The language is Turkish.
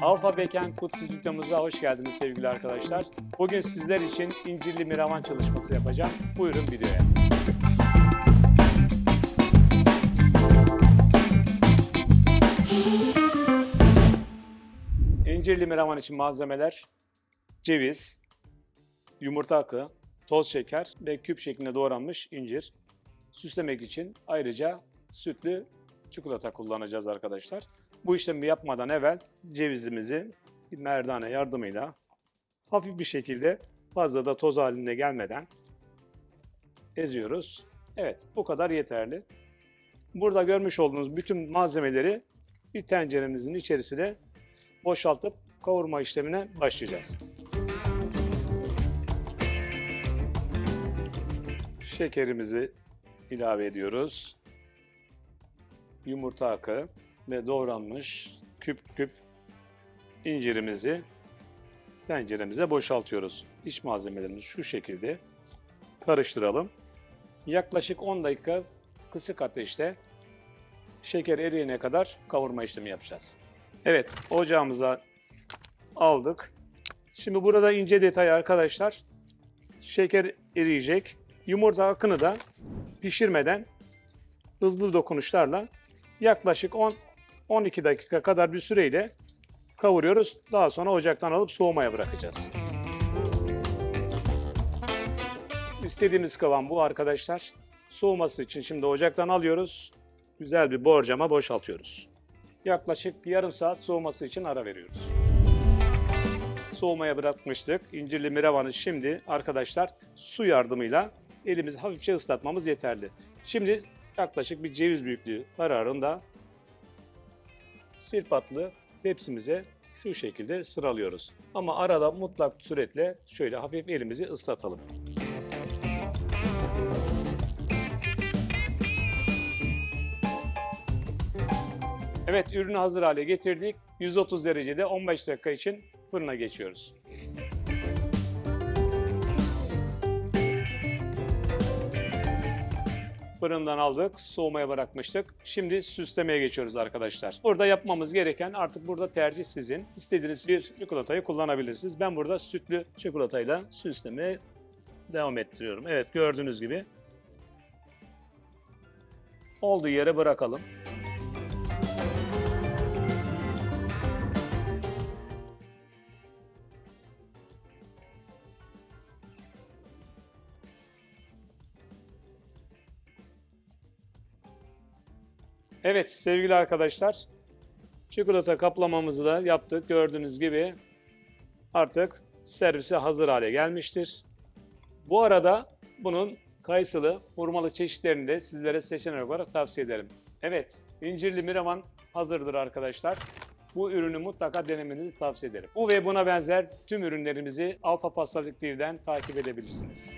Alfa Beken Food stüdyomuza hoş geldiniz sevgili arkadaşlar. Bugün sizler için incirli miravan çalışması yapacağım. Buyurun videoya. İncirli miravan için malzemeler ceviz, yumurta akı, toz şeker ve küp şeklinde doğranmış incir. Süslemek için ayrıca sütlü çikolata kullanacağız arkadaşlar. Bu işlemi yapmadan evvel cevizimizi bir merdane yardımıyla hafif bir şekilde fazla da toz halinde gelmeden eziyoruz. Evet bu kadar yeterli. Burada görmüş olduğunuz bütün malzemeleri bir tenceremizin içerisine boşaltıp kavurma işlemine başlayacağız. Şekerimizi ilave ediyoruz. Yumurta akı ve doğranmış küp küp incirimizi tenceremize boşaltıyoruz. İç malzemelerimizi şu şekilde karıştıralım. Yaklaşık 10 dakika kısık ateşte şeker eriyene kadar kavurma işlemi yapacağız. Evet, ocağımıza aldık. Şimdi burada ince detay arkadaşlar. Şeker eriyecek. Yumurta akını da pişirmeden hızlı dokunuşlarla yaklaşık 10 12 dakika kadar bir süreyle kavuruyoruz. Daha sonra ocaktan alıp soğumaya bırakacağız. İstediğimiz kıvam bu arkadaşlar. Soğuması için şimdi ocaktan alıyoruz. Güzel bir borcama boşaltıyoruz. Yaklaşık yarım saat soğuması için ara veriyoruz. Soğumaya bırakmıştık. İncirli miravanı şimdi arkadaşlar su yardımıyla elimizi hafifçe ıslatmamız yeterli. Şimdi yaklaşık bir ceviz büyüklüğü kararında sirpatlı tepsimize şu şekilde sıralıyoruz. Ama arada mutlak suretle şöyle hafif elimizi ıslatalım. Evet ürünü hazır hale getirdik. 130 derecede 15 dakika için fırına geçiyoruz. Fırından aldık, soğumaya bırakmıştık. Şimdi süslemeye geçiyoruz arkadaşlar. Burada yapmamız gereken artık burada tercih sizin. İstediğiniz bir çikolatayı kullanabilirsiniz. Ben burada sütlü çikolatayla süslemeye devam ettiriyorum. Evet gördüğünüz gibi olduğu yere bırakalım. Evet sevgili arkadaşlar, çikolata kaplamamızı da yaptık. Gördüğünüz gibi artık servise hazır hale gelmiştir. Bu arada bunun kayısılı, hurmalı çeşitlerini de sizlere seçenek olarak tavsiye ederim. Evet, incirli miravan hazırdır arkadaşlar. Bu ürünü mutlaka denemenizi tavsiye ederim. Bu ve buna benzer tüm ürünlerimizi Alfa Pastacılık TV'den takip edebilirsiniz.